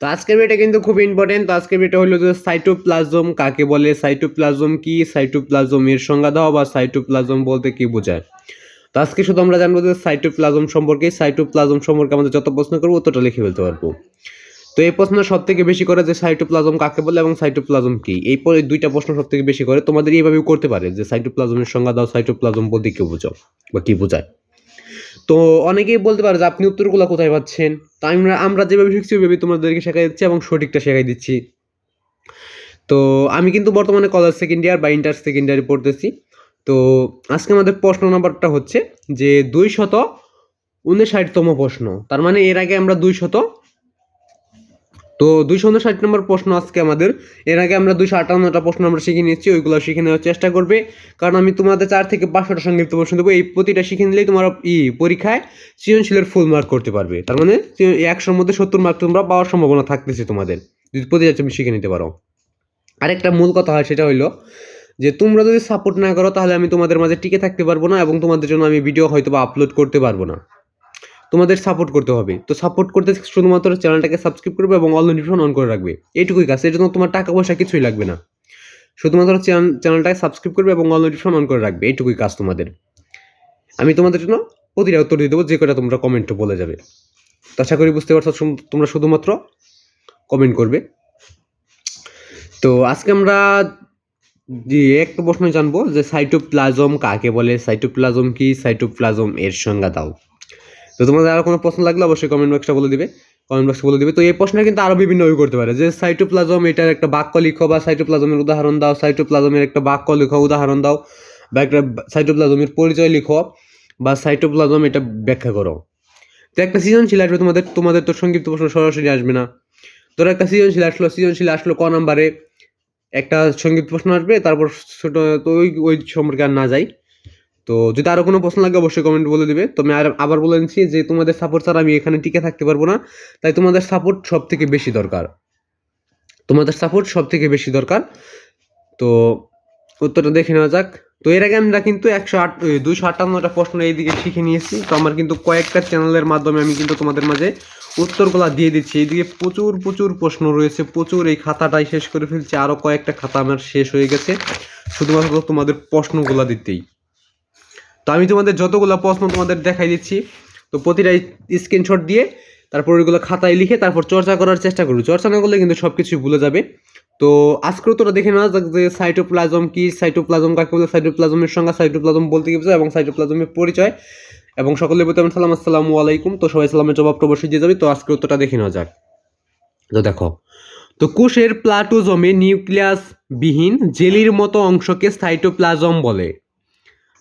তো আজকের ভিডিওটা কিন্তু খুব ইম্পর্টেন্ট তো আজকের ভিডিওটা হলো যে সাইটোপ্লাজম কাকে বলে? সাইটোপ্লাজম কি? সাইটোপ্লাজম এর সংজ্ঞা দাও বা সাইটোপ্লাজম বলতে কি বোঝায়? তো আজকে শুধু আমরা জানব যে সাইটোপ্লাজম সম্পর্কে সাইটোপ্লাজম সম্পর্কে আমাদের যত প্রশ্ন করব ততটা লিখে ফেলতে পারব। তো এই প্রশ্ন সব থেকে বেশি করে যে সাইটোপ্লাজম কাকে বলে এবং সাইটোপ্লাজম কি? এই পরে দুইটা প্রশ্ন সব থেকে বেশি করে। তোমাদের এইভাবেও করতে পারে যে সাইটোপ্লাজমের সংজ্ঞা দাও সাইটোপ্লাজম বলতে কি বোঝাও বা কি বোঝায়? তো অনেকেই বলতে পারে যে আপনি উত্তরগুলো কোথায় পাচ্ছেন? তো আমরা আমরা যেভাবে শিখছি ওইভাবে তোমাদেরকে শেখাই দিচ্ছি এবং সঠিকটা শেখাই দিচ্ছি। তো আমি কিন্তু বর্তমানে কলেজ সেকেন্ড ইয়ার বা ইন্টার সেকেন্ড ইয়ারে পড়তেছি। তো আজকে আমাদের প্রশ্ন নাম্বারটা হচ্ছে যে দুই শত উনষাটতম প্রশ্ন। তার মানে এর আগে আমরা দুই শত তো দুইশো উনষাট নম্বর প্রশ্ন আজকে আমাদের। এর আগে আমরা দুইশো আটান্নটা প্রশ্ন আমরা শিখে নিয়েছি, ওইগুলো শিখে নেওয়ার চেষ্টা করবে। কারণ আমি তোমাদের চার থেকে পাঁচশোটা সংক্ষিপ্ত প্রশ্ন দেবো, এই প্রতিটা শিখে নিলেই তোমার ই পরীক্ষায় সৃজনশীলের ফুল মার্ক করতে পারবে। তার মানে একশোর মধ্যে সত্তর মার্ক তোমরা পাওয়ার সম্ভাবনা থাকতেছে তোমাদের। যদি প্রতিটা তুমি শিখে নিতে পারো। আরেকটা মূল কথা হয় সেটা হইল যে, তোমরা যদি সাপোর্ট না করো তাহলে আমি তোমাদের মাঝে টিকে থাকতে পারব না এবং তোমাদের জন্য আমি ভিডিও হয়তো বা আপলোড করতে পারব না। তোমাদের সাপোর্ট করতে হবে। তো সাপোর্ট করতে শুধুমাত্র চ্যানেলটাকে সাবস্ক্রাইব করবে এবং অল নোটিফিকেশন অন করে রাখবে। এইটুকুই কাজ, এর জন্য তোমার টাকা পয়সা কিছুই লাগবে না। শুধুমাত্র চ্যানেলটাকে সাবস্ক্রাইব করবে এবং অল নোটিফিকেশন অন করে রাখবে। এইটুকুই কাজ তোমাদের। আমি তোমাদের জন্য প্রতিটা উত্তর দিয়ে দেবো, যে কটা তোমরা কমেন্টে বলে যাবে। তো আশা করি বুঝতে পারছ তোমরা শুধুমাত্র কমেন্ট করবে। তো আজকে আমরা যে একটা প্রশ্ন জানব, যে সাইটোপ্লাজম কাকে বলে? সাইটোপ্লাজম কি? সাইটোপ্লাজম এর সংজ্ঞা দাও। তো তোমাদের আরও কোনো প্রশ্ন লাগলে অবশ্যই কমেন্ট বক্সে বলে দিবে। কমেন্ট বক্সে বলে দিবে। তো এই প্রশ্নে কিন্তু আরও বিভিন্ন ওই করতে পারে। যে সাইটোপ্লাজম এটার একটা বাক্য লিখো বা সাইটোপ্লাজমের উদাহরণ দাও সাইটোপ্লাজমের একটা বাক্য লিখো, উদাহরণ দাও বা একটা সাইটোপ্লাজমের পরিচয় লিখো বা সাইটোপ্লাজম এটা ব্যাখ্যা করো। তো একটা সৃজনশীল আসবে তোমাদের তোমাদের তো সংক্ষিপ্ত প্রশ্ন সরাসরি আসবে না। ধরো একটা সৃজনশীল আসলো সৃজনশীল আসলো ক নাম্বারে একটা সংগীত প্রশ্ন আসবে, তারপর ছোটো, তো ওই ওই সম্পর্কে আর না যাই। তো যদি আরও কোনো প্রশ্ন লাগে, অবশ্যই কমেন্ট বলে দিবে। তো আমি আর আবার বলে দিচ্ছি যে, তোমাদের সাপোর্ট ছাড়া আমি এখানে টিকে থাকতে পারব না। তাই তোমাদের সাপোর্ট সব থেকে বেশি দরকার। তোমাদের সাপোর্ট সব থেকে বেশি দরকার। তো উত্তরটা দেখে নেওয়া যাক। তো এর আগে আমরা কিন্তু একশো আট দুইশো আটান্নটা প্রশ্ন এইদিকে শিখে নিয়েছি। তো আমার কিন্তু কয়েকটা চ্যানেলের মাধ্যমে আমি কিন্তু তোমাদের মাঝে উত্তরগুলো দিয়ে দিচ্ছি। এইদিকে প্রচুর প্রচুর প্রশ্ন রয়েছে। প্রচুর এই খাতাটাই শেষ করে ফেলছি। আরও কয়েকটা খাতা আমার শেষ হয়ে গেছে। শুধুমাত্র তোমাদের প্রশ্নগুলো দিতেই। আমি তোমাদের যতগুলো প্রশ্ন তোমাদের দেখাই দিচ্ছি, তো প্রতিটা স্ক্রিনশট দিয়ে তারপর ওইগুলো খাতায় লিখে তারপর চর্চা করার চেষ্টা করব। চর্চা না করলে কিন্তু সব কিছুই ভুলে যাবে। তো আজকেও তোরা দেখে নেওয়া যাক যে সাইটোপ্লাজম কি সাইটোপ্লাজম কাকে বলে সাইটোপ্লাজমের সংজ্ঞা সাইটোপ্লাজম বলতে কি এবং সাইটোপ্লাজমের পরিচয়। এবং সকলের প্রতি আমার সালাম, আসসালামু আলাইকুম। তো সবাই সালামের জবাব অবশ্যই দিয়ে যাবে। তো আজকে উত্তরটা দেখে নেওয়া যাক। তো দেখো, তো কোষের প্লাটোজমে নিউক্লিয়াস বিহীন জেলির মতো অংশকে সাইটোপ্লাজম বলে।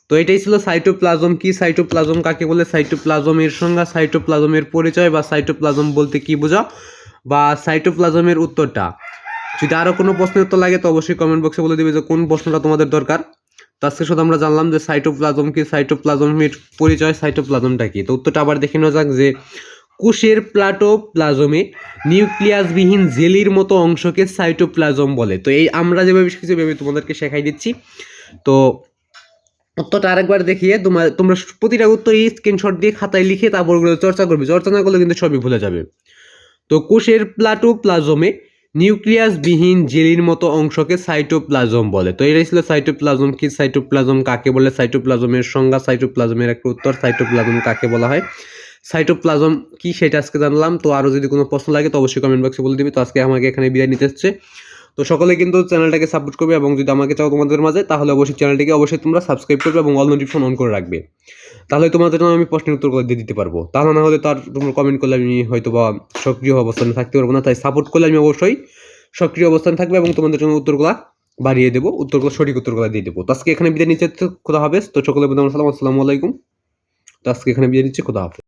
তো এটাই ছিল সাইটোপ্লাজম কি সাইটোপ্লাজম কাকে বলে সাইটোপ্লাজমের সংজ্ঞা সাইটোপ্লাজমের পরিচয় বা সাইটোপ্লাজম বলতে কি বোঝা বা সাইটোপ্লাজমের উত্তরটা। যদি আরও কোনো প্রশ্নের উত্তর লাগে তো অবশ্যই কমেন্ট বক্সে বলে দিবে যে কোন প্রশ্নটা তোমাদের দরকার। তো আজকে শুধু আমরা জানলাম যে সাইটোপ্লাজম কি? সাইটোপ্লাজমের পরিচয় সাইটোপ্লাজমটা কি? তো উত্তরটা আবার দেখে নেওয়া যাক যে কোষের প্লাটোপ্লাজমে নিউক্লিয়াসবিহীন জেলির মতো অংশকে সাইটোপ্লাজম বলে। তো এই আমরা যেভাবে শিখেছি সেভাবে তোমাদেরকে শেখাই দিচ্ছি। তো উত্তরটা আরেকবার দেখিয়ে তোমার তোমরা প্রতিটা উত্তর স্ক্রিনশট দিয়ে খাতায় লিখে তারপর ওগুলো চর্চা করবে। চর্চা না করলে কিন্তু সবই ভুলে যাবে। তো কোষের প্লাটোপ্লাজমে নিউক্লিয়াসবিহীন জেলির মতো অংশকে সাইটোপ্লাজম বলে। তো এটাই ছিল সাইটোপ্লাজম কি সাইটোপ্লাজম কাকে বলে? সাইটোপ্লাজমের সংজ্ঞা, সাইটোপ্লাজমের একটা উত্তর, সাইটোপ্লাজম কাকে বলা হয়? সাইটোপ্লাজম কি সেটা আজকে জানলাম। তো আরও যদি কোনো প্রশ্ন লাগে তো অবশ্যই কমেন্ট বক্সে বলে দিবি। তো আজকে আমাকে এখানে বিদায় নিতে এসছে। তো সকলে কিন্তু চ্যানেলটাকে সাপোর্ট করবে এবং যদি আমাকে চাও তোমাদের মাঝে, তাহলে অবশ্যই চ্যানেলটিকে অবশ্যই তোমরা সাবস্ক্রাইব করবে এবং অল নোটিফিকেশন অন করে রাখবে। তাহলে তোমাদের জন্য আমি প্রশ্নের উত্তর করে দিয়ে দিতে পারব। তাহলে না হলে তার তোমরা কমেন্ট করলে আমি হয়তো বা সক্রিয় অবস্থানে থাকতে পারব না, তাই সাপোর্ট করলে আমি অবশ্যই সক্রিয় অবস্থানে থাকবে এবং তোমাদের জন্য উত্তরগুলা বাড়িয়ে দেবো, উত্তরগুলো সঠিক উত্তরগুলো দিয়ে দেবো। তো আজকে এখানে বিদায় নিচ্ছে খোদা হবে। তো সকলে বলতে সালাম আসসালামু আলাইকুম। তো আজকে এখানে বিদায় নিচ্ছে, খোদা হবে